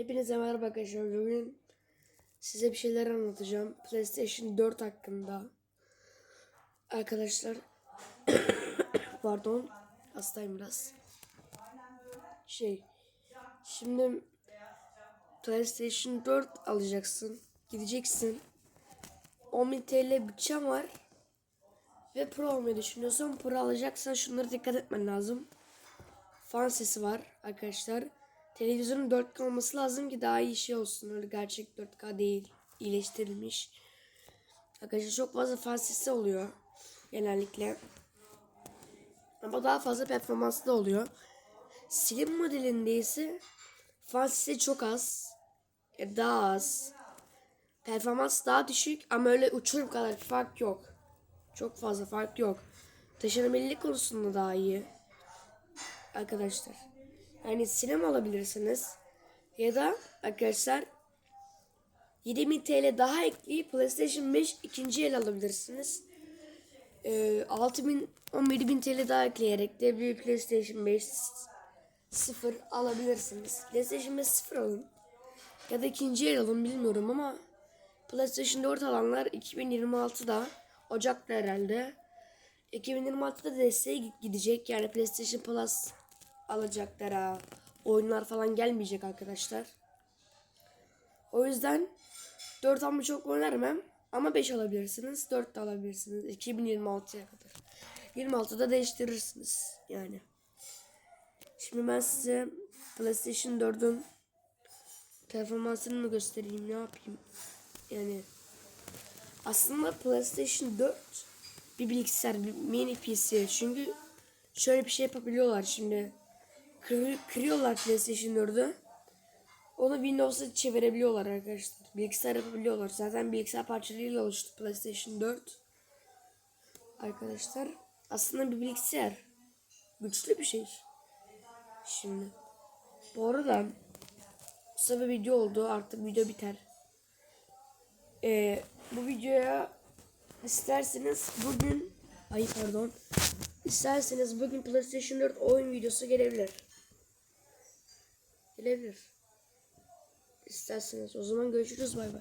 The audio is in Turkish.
Hepinize merhaba arkadaşlar. Bugün size bir şeyler anlatacağım. PlayStation 4 hakkında. Arkadaşlar pardon hastayım biraz. Şey şimdi PlayStation 4 alacaksın. Gideceksin. 10.000 TL bütçem var. Ve Pro almayı düşünüyorsan Pro alacaksan şunlara dikkat etmen lazım. Fan sesi var arkadaşlar. Televizyonun 4K olması lazım ki daha iyi şey olsun. Öyle gerçek 4K değil. iyileştirilmiş. Arkadaşlar çok fazla fan sesi oluyor. Genellikle. Ama daha fazla performanslı oluyor. Slim modelinde ise fan sesi çok az. Ya daha az. Performans daha düşük ama öyle uçurum kadar fark yok. Çok fazla fark yok. Taşınabilirlik konusunda daha iyi. Arkadaşlar. Yani sinema alabilirsiniz. Ya da arkadaşlar 7000 TL daha ekleyip PlayStation 5 ikinci el alabilirsiniz. Ee, 6000 11000 TL daha ekleyerek de bir PlayStation 5 sıfır alabilirsiniz. PlayStation 5 sıfır alın. Ya da ikinci el alın bilmiyorum ama PlayStation 4 alanlar 2026'da Ocak'ta herhalde. 2026'da desteğe gidecek. Yani PlayStation Plus alacaklara oyunlar falan gelmeyecek arkadaşlar. O yüzden 4 almayı çok önermem. Ama 5 alabilirsiniz. 4 de alabilirsiniz. 2026'ya kadar. 26'da değiştirirsiniz. Yani. Şimdi ben size PlayStation 4'ün performansını mı göstereyim ne yapayım. Yani aslında PlayStation 4 bir bilgisayar, bir mini PC. Çünkü şöyle bir şey yapabiliyorlar şimdi. Kır, kırıyorlar PlayStation 4'ü. Onu Windows'a çevirebiliyorlar arkadaşlar. Bilgisayar yapabiliyorlar. Zaten bilgisayar parçalarıyla oluştu PlayStation 4. Arkadaşlar aslında bir bilgisayar. Güçlü bir şey. Şimdi. Bu arada kısa bir video oldu. Artık video biter. Ee, bu videoya isterseniz bugün ay pardon isterseniz bugün PlayStation 4 oyun videosu gelebilir. Gelebilir. İsterseniz o zaman görüşürüz bay bay.